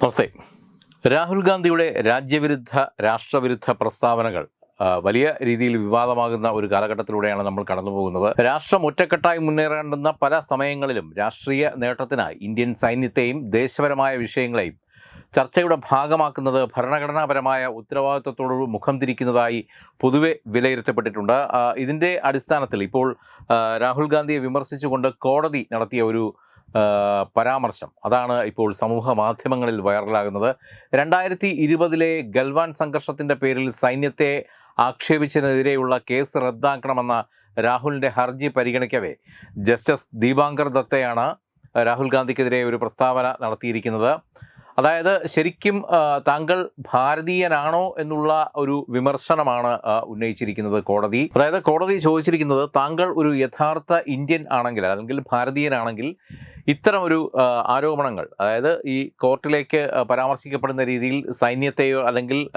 നമസ്തേ രാഹുൽ ഗാന്ധിയുടെ രാജ്യവിരുദ്ധ രാഷ്ട്രവിരുദ്ധ പ്രസ്താവനകൾ വലിയ രീതിയിൽ വിവാദമാകുന്ന ഒരു കാലഘട്ടത്തിലൂടെയാണ് നമ്മൾ കടന്നു പോകുന്നത് രാഷ്ട്രം ഒറ്റക്കെട്ടായി മുന്നേറേണ്ടുന്ന പല സമയങ്ങളിലും രാഷ്ട്രീയ നേട്ടത്തിനായി ഇന്ത്യൻ സൈന്യത്തെയും ദേശപരമായ വിഷയങ്ങളെയും ചർച്ചയുടെ ഭാഗമാക്കുന്നത് ഭരണഘടനാപരമായ ഉത്തരവാദിത്വത്തോട് മുഖം തിരിക്കുന്നതായി പൊതുവെ വിലയിരുത്തപ്പെട്ടിട്ടുണ്ട്. ഇതിന്റെ അടിസ്ഥാനത്തിൽ ഇപ്പോൾ രാഹുൽ ഗാന്ധിയെ വിമർശിച്ചുകൊണ്ട് കോടതി നടത്തിയ ഒരു പരാമർശം. അതാണ് ഇപ്പോൾ സമൂഹ മാധ്യമങ്ങളിൽ വൈറലാകുന്നത്. രണ്ടായിരത്തി ഇരുപതിലെ ഗൽവാൻ സംഘർഷത്തിന്റെ പേരിൽ സൈന്യത്തെ ആക്ഷേപിച്ചതിനെതിരെയുള്ള കേസ് റദ്ദാക്കണമെന്ന രാഹുലിന്റെ ഹർജി പരിഗണിക്കവേ. ജസ്റ്റിസ് ദീപാങ്കർ ദത്തയാണ് രാഹുൽ ഗാന്ധിക്കെതിരെ ഒരു പ്രസ്താവന നടത്തിയിരിക്കുന്നത്. അതായത് ശരിക്കും താങ്കൾ ഭാരതീയനാണോ എന്നുള്ള ഒരു വിമർശനമാണ് ഉന്നയിച്ചിരിക്കുന്നത് കോടതി. അതായത് കോടതി ചോദിച്ചിരിക്കുന്നത് താങ്കൾ ഒരു യഥാർത്ഥ ഇന്ത്യൻ ആണെങ്കിൽ അല്ലെങ്കിൽ ഭാരതീയനാണെങ്കിൽ ഇത്തരം ഒരു ആരോപണങ്ങൾ അതായത് ഈ കോർട്ടിലേക്ക് പരാമർശിക്കപ്പെടുന്ന രീതിയിൽ സൈന്യത്തെയോ അല്ലെങ്കിൽ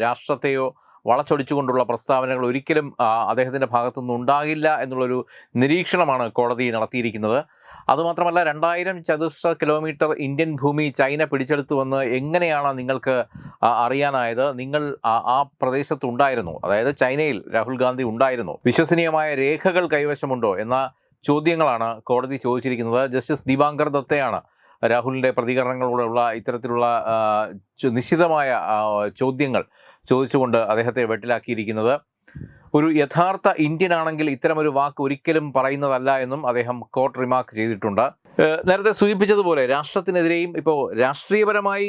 രാഷ്ട്രത്തെയോ വളച്ചൊടിച്ചുകൊണ്ടുള്ള പ്രസ്താവനകൾ ഒരിക്കലും അദ്ദേഹത്തിന്റെ ഭാഗത്തുനിന്ന് ഉണ്ടാകില്ല എന്നുള്ളൊരു നിരീക്ഷണമാണ് കോടതി നടത്തിയിരിക്കുന്നത്. അതുമാത്രമല്ല രണ്ടായിരം ചതുശ്ര കിലോമീറ്റർ ഇന്ത്യൻ ഭൂമി ചൈന പിടിച്ചെടുത്തുവെന്ന് എങ്ങനെയാണ് നിങ്ങൾക്ക് അറിയാനായത്? നിങ്ങൾ ആ- പ്രദേശത്തുണ്ടായിരുന്നു. പ്രദേശത്ത് അതായത് ചൈനയിൽ രാഹുൽ ഗാന്ധി ഉണ്ടായിരുന്നു. വിശ്വസനീയമായ രേഖകൾ കൈവശമുണ്ടോ? എന്ന ചോദ്യങ്ങളാണ് കോടതി ചോദിച്ചിരിക്കുന്നത്. ജസ്റ്റിസ് ദീപാങ്കർ ദത്തയാണ് രാഹുലിന്റെ പ്രതികരണങ്ങളോടുള്ള ഇത്തരത്തിലുള്ള നിശ്ചിതമായ ചോദ്യങ്ങൾ ചോദിച്ചുകൊണ്ട് അദ്ദേഹത്തെ വെട്ടിലാക്കിയിരിക്കുന്നത്. ഒരു യഥാർത്ഥ ഇന്ത്യൻ ആണെങ്കിൽ ഇത്തരമൊരു വാക്ക് ഒരിക്കലും പറയുന്നതല്ല എന്നും അദ്ദേഹം കോർട്ട് റിമാർക്ക് ചെയ്തിട്ടുണ്ട്. നേരത്തെ സൂചിപ്പിച്ചതുപോലെ രാഷ്ട്രത്തിനെതിരെയും ഇപ്പോൾ രാഷ്ട്രീയപരമായി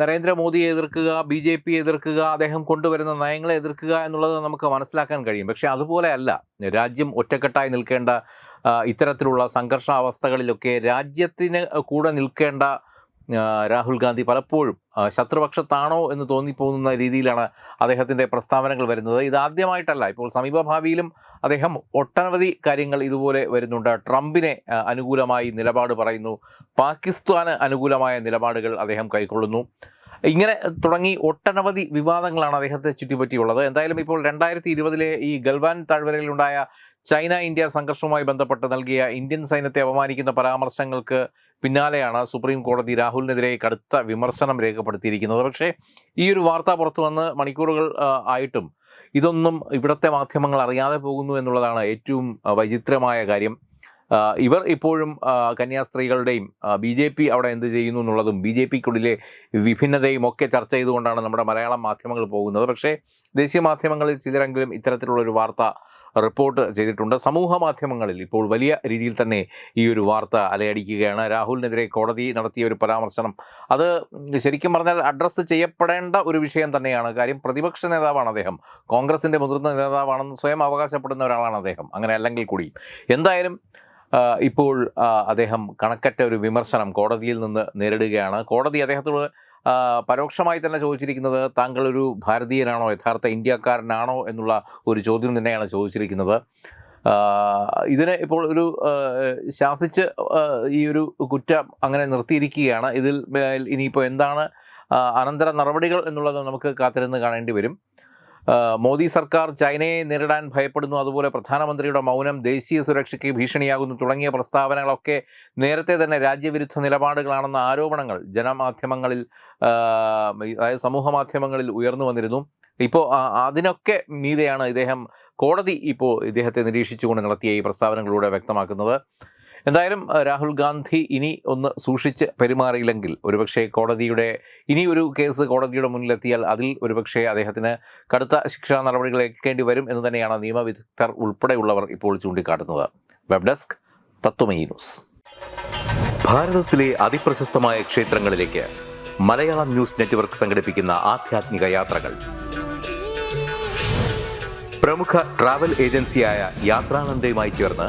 നരേന്ദ്രമോദിയെ എതിർക്കുക ബി ജെ പി എതിർക്കുക അദ്ദേഹം കൊണ്ടുവരുന്ന നയങ്ങളെ എതിർക്കുക എന്നുള്ളത് നമുക്ക് മനസ്സിലാക്കാൻ കഴിയും. പക്ഷേ അതുപോലെ അല്ല രാജ്യം ഒറ്റക്കെട്ടായി നിൽക്കേണ്ട ഇത്തരത്തിലുള്ള സംഘർഷാവസ്ഥകളിലൊക്കെ രാജ്യത്തിന് കൂടെ നിൽക്കേണ്ട രാഹുൽ ഗാന്ധി പലപ്പോഴും ശത്രുപക്ഷത്താണോ എന്ന് തോന്നിപ്പോകുന്ന രീതിയിലാണ് അദ്ദേഹത്തിന്റെ പ്രസ്താവനകൾ വരുന്നത്. ഇത് ആദ്യമായിട്ടല്ല. ഇപ്പോൾ സമീപഭാവിയിലും അദ്ദേഹം ഒട്ടനവധി കാര്യങ്ങൾ ഇതുപോലെ വരുന്നുണ്ട്. ട്രംപിനെ അനുകൂലമായി നിലപാട് പറയുന്നു. പാകിസ്ഥാന് അനുകൂലമായ നിലപാടുകൾ അദ്ദേഹം കൈക്കൊള്ളുന്നു. ഇങ്ങനെ തുടങ്ങി ഒട്ടനവധി വിവാദങ്ങളാണ് അദ്ദേഹത്തെ ചുറ്റിപ്പറ്റിയുള്ളത്. എന്തായാലും ഇപ്പോൾ രണ്ടായിരത്തി ഇരുപതിലെ ഈ ഗൽവാൻ താഴ്വരയിലുണ്ടായ ചൈന ഇന്ത്യ സംഘർഷവുമായി ബന്ധപ്പെട്ട് നൽകിയ ഇന്ത്യൻ സൈന്യത്തെ അപമാനിക്കുന്ന പരാമർശങ്ങൾക്ക് പിന്നാലെയാണ് സുപ്രീം കോടതി രാഹുലിനെതിരെ കടുത്ത വിമർശനം രേഖപ്പെടുത്തിയിരിക്കുന്നത്. പക്ഷേ ഈ ഒരു വാർത്ത പുറത്തു വന്ന് മണിക്കൂറുകൾ ആയിട്ടും ഇതൊന്നും ഇവിടുത്തെ മാധ്യമങ്ങൾ അറിയാതെ പോകുന്നു എന്നുള്ളതാണ് ഏറ്റവും വൈചിത്രമായ കാര്യം. ഇവർ ഇപ്പോഴും കന്യാസ്ത്രീകളുടെയും ബി ജെ പി അവിടെ എന്ത് ചെയ്യുന്നു എന്നുള്ളതും ബി ജെ പിക്കുള്ളിലെ വിഭിന്നതയും ഒക്കെ ചർച്ച ചെയ്തുകൊണ്ടാണ് നമ്മുടെ മലയാളം മാധ്യമങ്ങൾ പോകുന്നത്. പക്ഷേ ദേശീയ മാധ്യമങ്ങളിൽ ചിലരെങ്കിലും ഇത്തരത്തിലുള്ളൊരു വാർത്ത റിപ്പോർട്ട് ചെയ്തിട്ടുണ്ട്. സമൂഹ മാധ്യമങ്ങളിൽ ഇപ്പോൾ വലിയ രീതിയിൽ തന്നെ ഈ ഒരു വാർത്ത അലയടിക്കുകയാണ്. രാഹുലിനെതിരെ കോടതി നടത്തിയ ഒരു പരാമർശനം. അത് ശരിക്കും പറഞ്ഞാൽ അഡ്രസ്സ് ചെയ്യപ്പെടേണ്ട ഒരു വിഷയം തന്നെയാണ്. കാര്യം പ്രതിപക്ഷ നേതാവാണ് അദ്ദേഹം. കോൺഗ്രസിന്റെ മുതിർന്ന നേതാവാണെന്ന് സ്വയം അവകാശപ്പെടുന്ന ഒരാളാണ് അദ്ദേഹം. അങ്ങനെ അല്ലെങ്കിൽ കൂടി. എന്തായാലും ഇപ്പോൾ അദ്ദേഹം കണക്കറ്റ ഒരു വിമർശനം കോടതിയിൽ നിന്ന് നേരിടുകയാണ്. കോടതി അദ്ദേഹത്തോട് പരോക്ഷമായി തന്നെ ചോദിച്ചിരിക്കുന്നത് താങ്കൾ ഒരു ഭാരതീയനാണോ യഥാർത്ഥ ഇന്ത്യക്കാരനാണോ എന്നുള്ള ഒരു ചോദ്യം തന്നെയാണ് ചോദിച്ചിരിക്കുന്നത്. ഇതിനെ ഇപ്പോൾ ഒരു ശാസിച്ച് ഈ ഒരു കുറ്റം അങ്ങനെ നിർത്തിയിരിക്കുകയാണ്. ഇതിൽ ഇനിയിപ്പോൾ എന്താണ് അനന്തര നടപടികൾ എന്നുള്ളത് നമുക്ക് കാത്തിരുന്ന് കാണേണ്ടി വരും. മോദി സർക്കാർ ചൈനയെ നേരിടാൻ ഭയപ്പെടുന്നു. അതുപോലെ പ്രധാനമന്ത്രിയുടെ മൗനം ദേശീയ സുരക്ഷയ്ക്ക് ഭീഷണിയാകുന്നു തുടങ്ങിയ പ്രസ്താവനകളൊക്കെ നേരത്തെ തന്നെ രാജ്യവിരുദ്ധ നിലപാടുകളാണെന്ന ആരോപണങ്ങൾ ജനമാധ്യമങ്ങളിൽ അതായത് സമൂഹ മാധ്യമങ്ങളിൽ ഉയർന്നു വന്നിരുന്നു. ഇപ്പോൾ അതിനൊക്കെ മീതെയാണ് ഇദ്ദേഹം കോടതി ഇപ്പോൾ ഇദ്ദേഹത്തെ നിരീക്ഷിച്ചുകൊണ്ട് നടത്തിയ ഈ പ്രസ്താവനകളിലൂടെ വ്യക്തമാക്കുന്നത്. എന്തായാലും രാഹുൽ ഗാന്ധി ഇനി ഒന്ന് സൂക്ഷിച്ച് പെരുമാറിയില്ലെങ്കിൽ ഒരുപക്ഷെ കോടതിയുടെ ഇനി ഒരു കേസ് കോടതിയുടെ മുന്നിലെത്തിയാൽ അതിൽ ഒരുപക്ഷെ അദ്ദേഹത്തിന് കടുത്ത ശിക്ഷാ നടപടികൾ ഏൽക്കേണ്ടി വരും എന്ന് തന്നെയാണ് നിയമവിദഗ്ധർ ഉൾപ്പെടെയുള്ളവർ ഇപ്പോൾ ചൂണ്ടിക്കാട്ടുന്നത്. Web desk Tatwamayi news. ഭാരതത്തിലെ അതിപ്രശസ്തമായ ക്ഷേത്രങ്ങളിലേക്ക് മലയാളം ന്യൂസ് നെറ്റ്വർക്ക് സംഘടിപ്പിക്കുന്ന ആധ്യാത്മിക യാത്രകൾ. പ്രമുഖ ട്രാവൽ ഏജൻസിയായ യാത്രാനന്ദയുമായി ചേർന്ന്